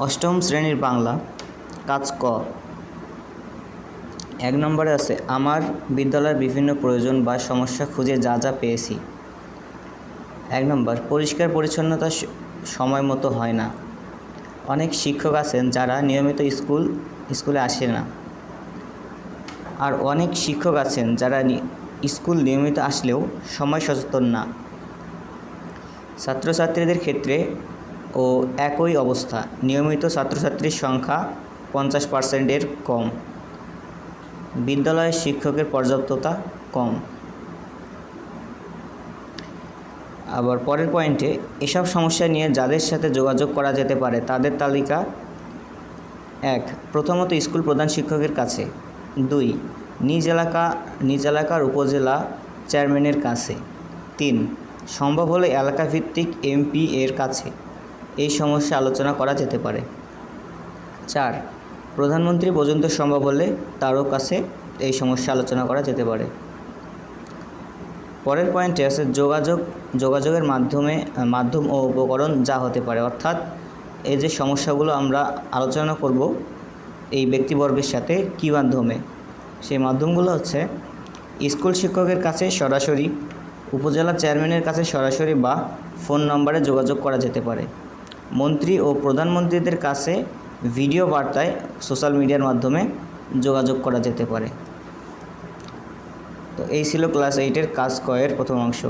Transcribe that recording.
অষ্টম শ্রেণির বাংলা, কাজ ক। এক নম্বরে আছে, আমার বিদ্যালয়ের বিভিন্ন প্রয়োজন বা সমস্যা খুঁজে যা যা পেয়েছি। এক নম্বর, পরিষ্কার পরিচ্ছন্নতা সময় মতো হয় না। অনেক শিক্ষক আছেন যারা নিয়মিত স্কুল, স্কুলে আসে না। আর অনেক শিক্ষক আছেন যারা স্কুল নিয়মিত আসলেও সময় সচেতন না। ছাত্রছাত্রীদের ক্ষেত্রে ও একই অবস্থা। নিয়মিত ছাত্রছাত্রীর সংখ্যা পঞ্চাশ পার্সেন্টের কম। বিদ্যালয়ের শিক্ষকের পর্যাপ্ততা কম। আবার পরের পয়েন্টে, এসব সমস্যা নিয়ে যাদের সাথে যোগাযোগ করা যেতে পারে, তাদের তালিকা এক, প্রথমত স্কুল প্রধান শিক্ষকের কাছে। দুই, নিজ এলাকা, নিজ এলাকার উপজেলা চেয়ারম্যানের কাছে। তিন, সম্ভব হলে এলাকাভিত্তিক এমপি এর কাছে। এই সমস্যা আলোচনা করা যেতে পারে। চার, প্রধানমন্ত্রী পর্যন্ত সম্ভব হলে তারও কাছে এই সমস্যা আলোচনা করা যেতে পারে। পরের পয়েন্টে আছে যোগাযোগ, যোগাযোগের মাধ্যমে, মাধ্যম ও উপকরণ যা হতে পারে। অর্থাৎ এই যে সমস্যাগুলো আমরা আলোচনা করব এই ব্যক্তিবর্গের সাথে কী মাধ্যমে? সেই মাধ্যমগুলো হচ্ছে স্কুল শিক্ষকের কাছে সরাসরি, উপজেলা চেয়ারম্যানের কাছে সরাসরি বা ফোন নম্বরে যোগাযোগ করা যেতে পারে। মন্ত্রী ও প্রধানমন্ত্রীদের কাছে ভিডিও বার্তায় সোশ্যাল মিডিয়ার মাধ্যমে যোগাযোগ করা যেতে পারে। তো এই ছিল ক্লাস এইটের কাজ কয়ের প্রথম অংশ।